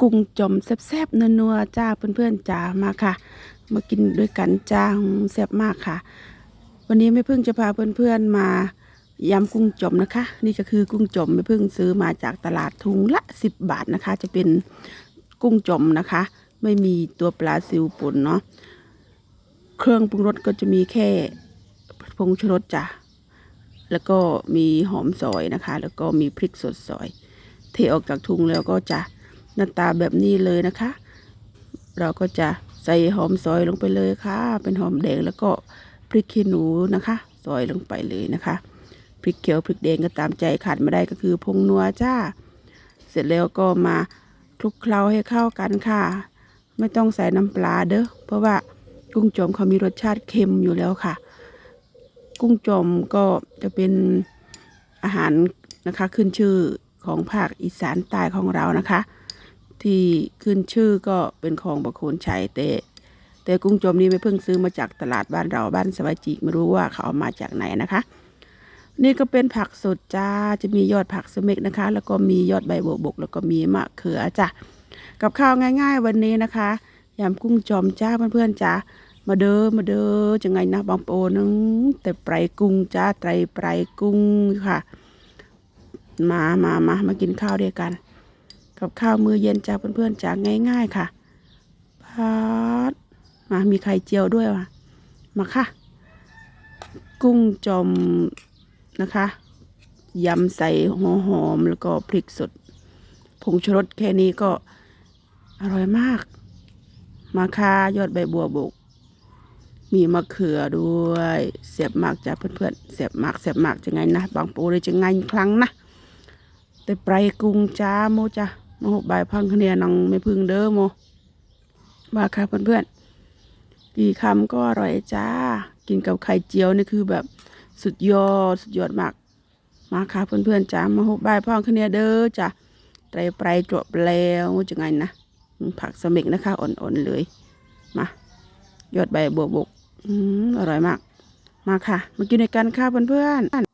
กุ้งจอมแซ่บๆนัวๆจ้าเพื่อนๆจ้ามาค่ะ มากินด้วยกันจ้าแซ่บมากค่ะ วันนี้ไม่พึ่งจะพาเพื่อนๆมายำกุ้งจอมนะคะ นี่ก็คือกุ้งจอมไม่พึ่งซื้อมาจากตลาดทุงละ 10 บาทนะคะ จะเป็นกุ้งจอมนะคะ ไม่มีตัวปลาซิวป่นเนาะเครื่องปรุงรสก็จะมีแค่ผงชูรสจ้ะแล้วก็มีหอมซอยนะคะ แล้วก็มีพริกสดซอย เทออกจากถุงแล้วก็จะ หน้าตาแบบนี้เลยนะคะ เราก็จะใส่หอมซอยลงไปเลยค่ะ เป็นหอมแดงแล้วก็พริกขี้หนูนะคะซอยลงไปเลยนะคะพริกเขียวพริกแดงก็ตามใจขาดไม่ได้ก็คือพงนัวจ้า เสร็จแล้วก็มาคลุกเคล้าให้เข้ากันค่ะ ไม่ต้องใส่น้ำปลาเด้อเพราะว่ากุ้งจอมเขามีรสชาติเค็มอยู่แล้วค่ะ กุ้งจอมก็จะเป็นอาหารนะคะขึ้นชื่อของภาคอีสานใต้ของเรานะคะ ที่ขึ้นชื่อก็เป็นของบะโคนชัยแต่แต่กุ้งจอมนี้ไม่เพิ่งซื้อมาจากตลาดบ้านเราบ้านสวายจิไม่รู้ว่าเขาเอามาจากไหนนะคะ นี่ก็เป็นผักสดจ้าจะมียอดผักสเม็กนะคะ แล้วก็มียอดใบบัวบก แล้วก็มีมะเขือจ้ะกับข้าวง่าย ๆ วันนี้นะคะยำกุ้งจอมจ้าเพื่อนๆจ้ามาเด้อมาเด้อจะไงนะบางโปนึงแต่ไตรกุ้งจ้าไตรไตรกุ้งค่ะ มามามามากินข้าวด้วยกัน กับข้าวมื้อเย็นจ้าเพื่อนๆจ้าง่าย ๆ ค่ะพัดมามีไข่เจียวด้วยว่ะมาค่ะ กุ้งจอมนะคะยำใส่หัวหอมแล้วก็พริกสดผงชูรสแค่นี้ก็อร่อยมาก มาค่ะยอดใบบัวบกมีมะเขือด้วยเสียบมากจ้าเพื่อนๆเสียบมากเสียบมากจะไงนะบางปูเลยจะไงครั้งนะแต่ไปกุ้งจ้าโมจ้า โมหกใบายพังคะเนียนังไม่พึงเด้อโมมาค่ะเพื่อนๆกี่คำก็อร่อยจ้า กินกับไข่เจียวนี่คือแบบสุดยอดสุดยอดมาก มาค่ะเพื่อนๆจ้ามาหกใบายพังคะเนียเด้อจ้าไตรไปจบแล้วจะไงนะผักสมิกนะคะอ่อนๆเลยมายอดใบบัวบกอืมอร่อยมาก มาค่ะ มากินในกันค่ะเพื่อนๆ